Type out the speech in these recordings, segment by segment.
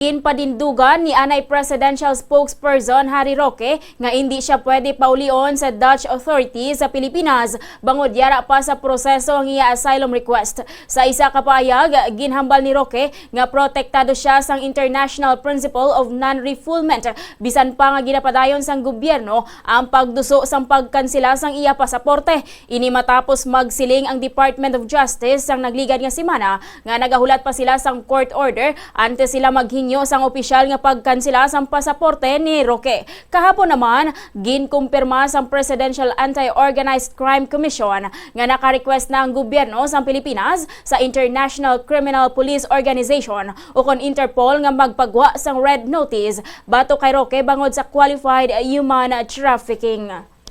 Panindugan ni Anay Presidential Spokesperson Harry Roque nga hindi siya pwede paulion sa Dutch authorities sa Pilipinas bangod yara pa sa proseso ang iya asylum request. Sa isa ka payag, ginhambal ni Roque nga protektado siya sang International Principle of Non-Refoulement bisan pa nga ginapadayon sang gobyerno ang pagduso sang pagkansela sang iya pasaporte. Ini matapos magsiling ang Department of Justice sang nagligad nga simana nga nagahulat pa sila sang court order ante sila maghinyo sang opisyal nga pagkansela sang pasaporte ni Roque. Kahapon naman, ginkumpirma sang Presidential Anti-Organized Crime Commission nga naka-request na ang gobyerno sang Pilipinas sa International Criminal Police Organization o kon Interpol nga magpagwa sang red notice bato kay Roque bangod sa qualified human trafficking.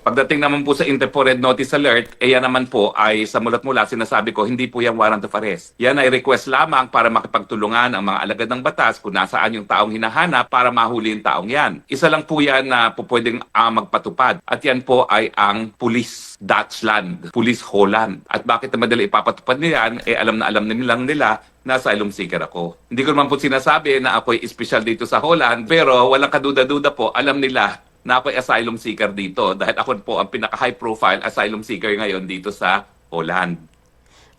Pagdating naman po sa Interpol Red Notice Alert, eh yan naman po ay sa mulat mula sinasabi ko, hindi po yung warrant of arrest. Yan ay request lamang para makipagtulungan ang mga alagad ng batas kung nasaan yung taong hinahanap para mahuli yung taong yan. Isa lang po yan na po pwedeng ah, magpatupad. At yan po ay ang Police Dutchland, Police Holland. At bakit na madali ipapatupad niyan, eh alam na alam nilang nila na asylum seeker ako. Hindi ko naman po sinasabi na ako'y espesyal dito sa Holland, pero walang kaduda-duda po, alam nila na ako'y asylum seeker dito dahil ako po ang pinaka-high profile asylum seeker ngayon dito sa Holland.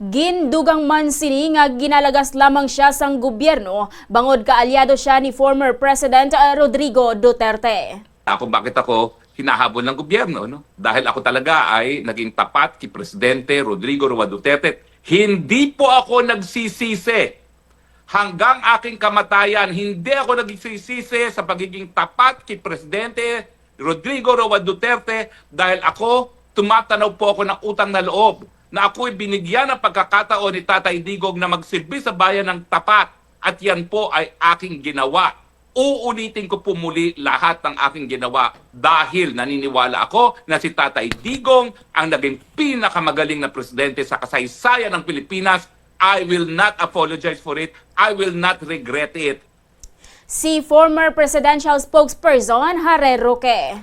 Gindugang man sini nga ginalagas lamang siya sang gobyerno bangod kaalyado siya ni former President uh, Rodrigo Duterte. Ako bakit ako hinahabol ng gobyerno no? Dahil ako talaga ay naging tapat kay presidente Rodrigo Roa Duterte. Hindi po ako nagsisisi hanggang aking kamatayan. Hindi ako nagsisisi sa pagiging tapat kay presidente Rodrigo Roa Duterte dahil ako tumatanaw po ako ng utang na loob na ako'y binigyan ng pagkakataon ni Tatay Digog na magsilbi sa bayan ng tapat at yan po ay aking ginawa uulitin ko po muli lahat ng aking ginawa dahil naniniwala ako na si Tatay Digong ang naging pinakamagaling na presidente sa kasaysayan ng Pilipinas. I will not apologize for it. I will not regret it. Si former presidential spokesperson Harry Roque.